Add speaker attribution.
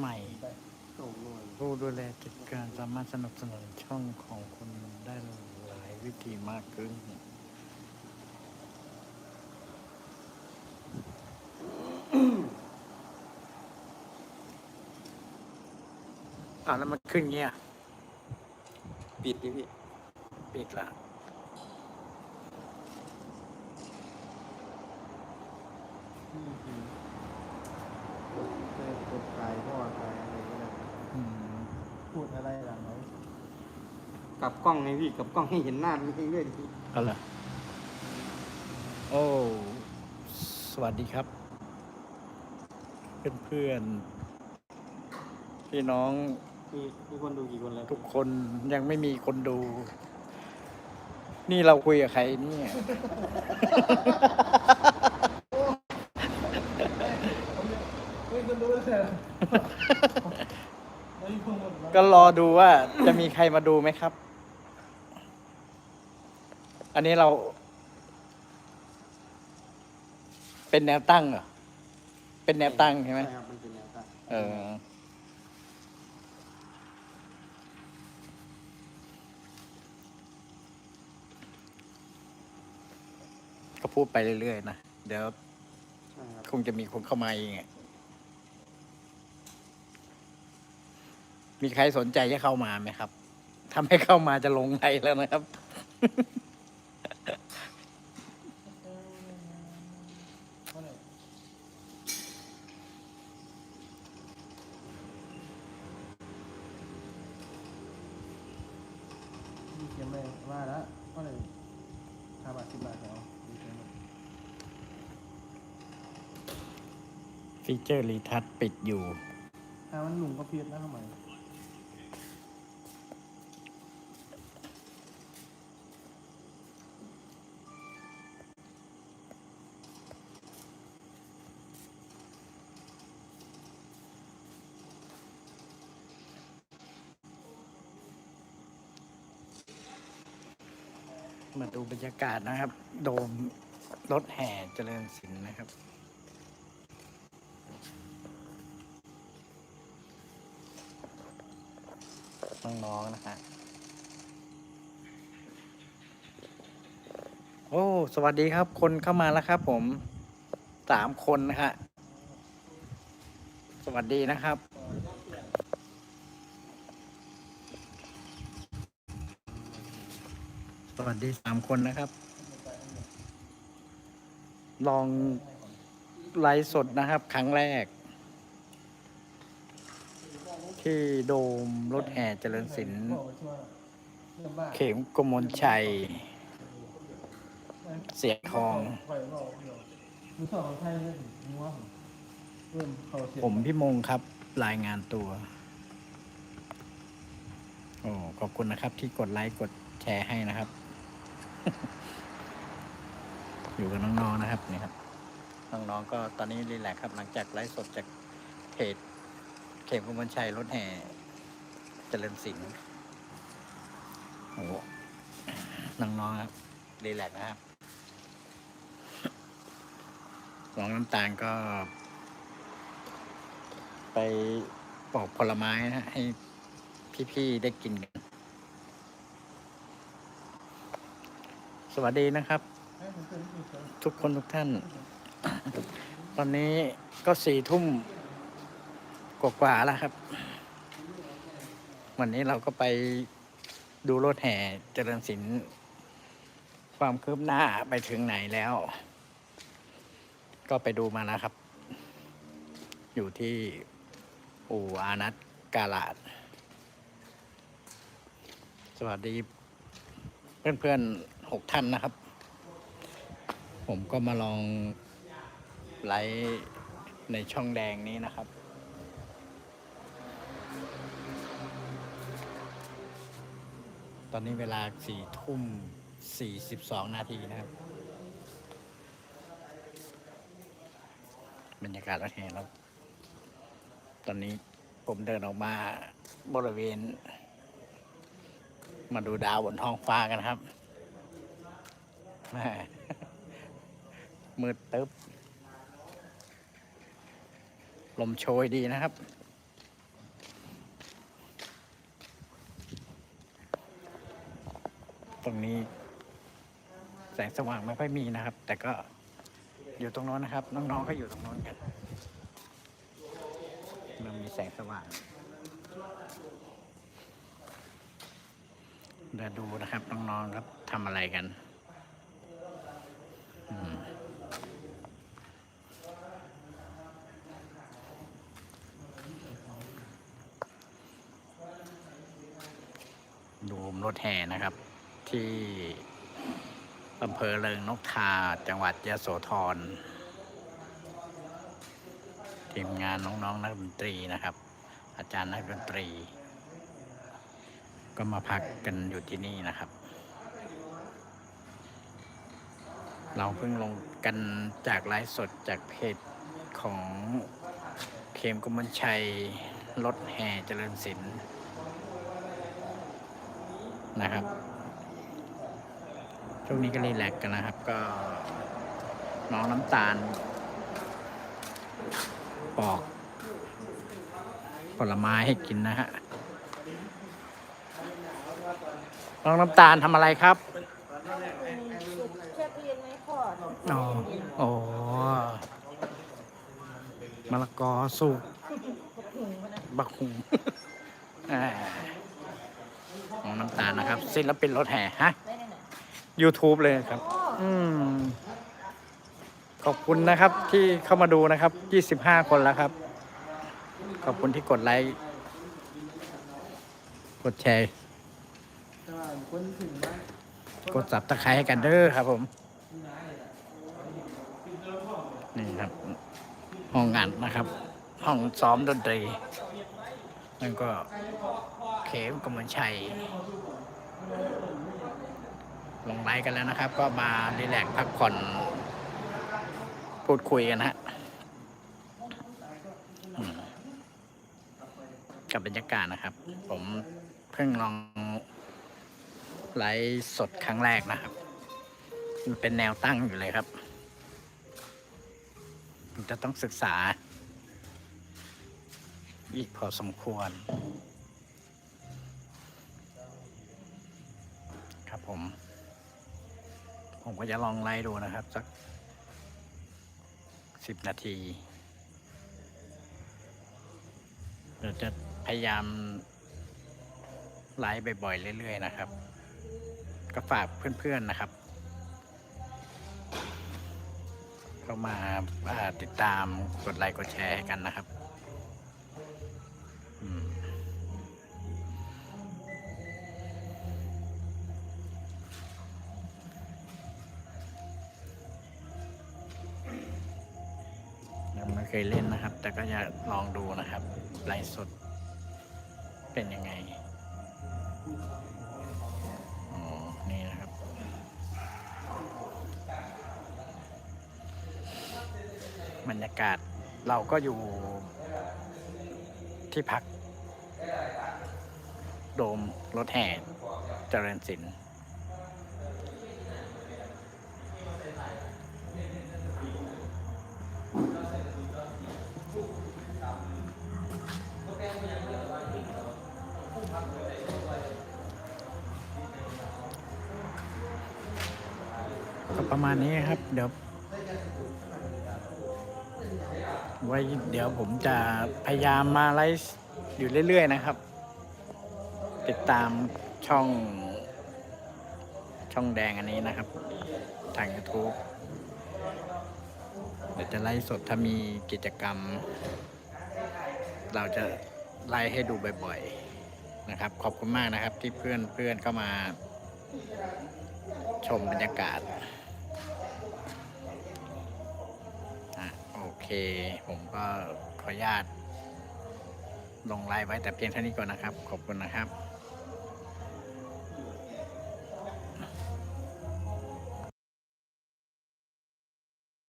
Speaker 1: ใหม่
Speaker 2: ส่งหน่อย
Speaker 1: ผู้ดูแลกิจการสามารถสนับสนุนช่องของคุณได้หลายวิธีมากขึ้นอ่าแล้วมันขึ้นเงี้ย
Speaker 2: ปิดดิพี่
Speaker 1: ปิดละ
Speaker 3: เคยกดไกพ่อไกอะไรก็ได้
Speaker 1: อืม
Speaker 3: พูดอะไรหลังเขา
Speaker 2: กลับกล้องไงพี่กลับกล้องให้เห็นหน้าพี่ด้วยดิ
Speaker 1: เอาล่ะโอ้สวัสดีครับเพื่อนๆพี่น้อง
Speaker 2: มีมีคนดูกี่คนแล้ว
Speaker 1: ทุกคนยังไม่มีคนดู นี่เราคุยกับใครเนี่ย
Speaker 3: ไม่คนรู้เลยไม่มีคนหม ดแล้ว
Speaker 1: ก็รอดูว่าจะมีใครมาดูไหมครับ อันนี้เรา เป็นแนวตั้งเหรอ เป็นแนวตั้งใช่ไหม
Speaker 2: ใช่ครับมันเป็นแนวตั้ง
Speaker 1: เออ ก็พูดไปเรื่อยๆนะ เดี๋ยว
Speaker 2: ใช่ครับ
Speaker 1: คงจะมีคนเข้ามาเองอะ มีใครสนใจจะเข้ามาไหมครับถ้าไม่เข้ามาจะลงไลน์แล้วนะครับ
Speaker 3: มีเขียนไปว่าแล้วก็เลยห้าบาทสิบบาทเหรอมีเขียนมา
Speaker 1: ฟีเจอร์รีทัชปิดอยู่
Speaker 3: ถ้ามันหนุ่มก็เพียรนะทำไม
Speaker 1: มาดูบรรยากาศนะครับ โดมรถแห่เจริญศิลป์นะครับ น้องๆนะฮะโอ้ สวัสดีครับ คนเข้ามาแล้วครับผมสามคนนะฮะสวัสดีนะครับ วัสดีสามคนนะครับ ลองไลฟ์สดนะครับ ครั้งแรก ที่โดมรถแห่เจริญศิลป์
Speaker 3: เข็
Speaker 1: มกมลชัย เสียทอง
Speaker 3: ผมเริ่มเข้าเสียง
Speaker 1: ผมพี่มงครับรายงานตัวโอ้ขอบคุณนะครับที่กดไลค์กดแชร์ให้นะครับ อยู่กับน้องๆนะครับนี่ครับ น้องๆก็ตอนนี้รีแลกครับหลังจากไลฟ์สดจากเพจเข็มกมลชัยรถแห่เจริญศิลป์โอ้น้องๆครับรีแลกนะครับน้องน้ำตาลก็ ไปปอกผลไม้นะให้พี่ๆได้กินกัน สวัสดีนะครับ ทุกคนทุกท่าน ตอนนี้ก็สี่ทุ่มกว่าๆแล้วครับ วันนี้เราก็ไปดูรถแห่เจริญศิลป์ความคืบหน้าไปถึงไหนแล้ว ก็ไปดูมาแล้วครับ อยู่ที่อู่อานัทกาลาด สวัสดีเพื่อนๆ กท่านนะครับ ผมก็มาลองไลฟ์ในช่องแดงนี้นะครับ ตอนนี้เวลาสี่ทุ่มสี่สิบสองนาทีนะครับ บรรยากาศรถแห่แล้ว ตอนนี้ผมเดินออกมาบริเวณ มาดูดาวบนท้องฟ้ากันครับ มืดตึบลมโชยดีนะครับ ตรงนี้ แสงสว่างไม่ค่อยมีนะครับ แต่ก็อยู่ตรงโน้นนะครับ น้องๆก็อยู่ตรงโน้นกันมันมีแสงสว่างเดี๋ยวดูนะครับ น้องๆครับทำอะไรกัน อืมดูรถแห่นะครับ ที่อำเภอเริงนกทาจังหวัดยะโสธรทีมงานน้องๆ นักดนตรีนะครับ อาจารย์นักดนตรี ก็มาพักกันอยู่ที่นี่นะครับ เราเพิ่งลงกันจากไลฟ์สดจากเพจของเคมกุมลชัยรถแห่เจริญศิลป์นะครับ ช่วงนี้ก็รีแลกซ์กันนะครับ ก็น้องน้ำตาล ปอก ผลไม้ให้กินนะฮะ น้องน้ำตาลทำอะไรครับ
Speaker 4: สุดแค่เรียนไม่พ อ๋
Speaker 1: อโอ้มะละกอสุกบักหุงอ่าน้องน้ำตาลนะครับศิลปินรถแห่ฮะ YouTube เลยครับ อืม ขอบคุณนะครับที่เข้ามาดูนะครับ 25 คนแล้วครับ ขอบคุณที่กดไลค์ กดแชร์ กดสับตะไคร้ให้กันเด้อครับผม นี่ครับ ห้องอัดนะครับ ห้องซ้อมดนตรีนั่นก็เขมกมลชัยลงไลฟ์กันแล้วนะครับ ก็มารีแลกพักผ่อนพูดคุยกันนะฮะกับบรรยากาศนะครับ ผมเพิ่งลองไลฟ์สดครั้งแรกนะครับ มันเป็นแนวตั้งอยู่เลยครับ จะต้องศึกษา อีกพอสมควร ครับผม ผมก็จะลองไล่ดูนะครับ สักสิบนาทีเดี๋ยวจะพยายามไลฟ์บ่อยๆ เรื่อย ๆ นะครับ ก็ฝากเพื่อน ๆ นะครับ เข้ามาาติดตามกดไลค์กดแชร์ให้กันนะครับยังไม่เคยเล่นนะครับ แต่ก็จะลองดูนะครับไลฟ์สดเป็นยังไงากาศ เราก็อยู่ที่พัก โดมรถแห่เจริญศิลป์ก็ประมาณนี้ครับ เดี๋ยว ไว้เดี๋ยวผมจะพยายามมาไลฟ์อยู่เรื่อย ๆ นะครับ ติดตามช่อง ช่องแดงอันนี้นะครับ ทาง YouTube เดี๋ยวจะไลฟ์สดถ้ามีกิจกรรม เราจะไลฟ์ให้ดูบ่อยๆนะครับ ขอบคุณมากนะครับที่เพื่อนเพื่อนเข้ามาชมบรรยากาศ ผมก็ขออนุญาตลงไลน์ไว้แต่เพียงเท่านี้ก่อนนะครับ ขอบคุณนะครับ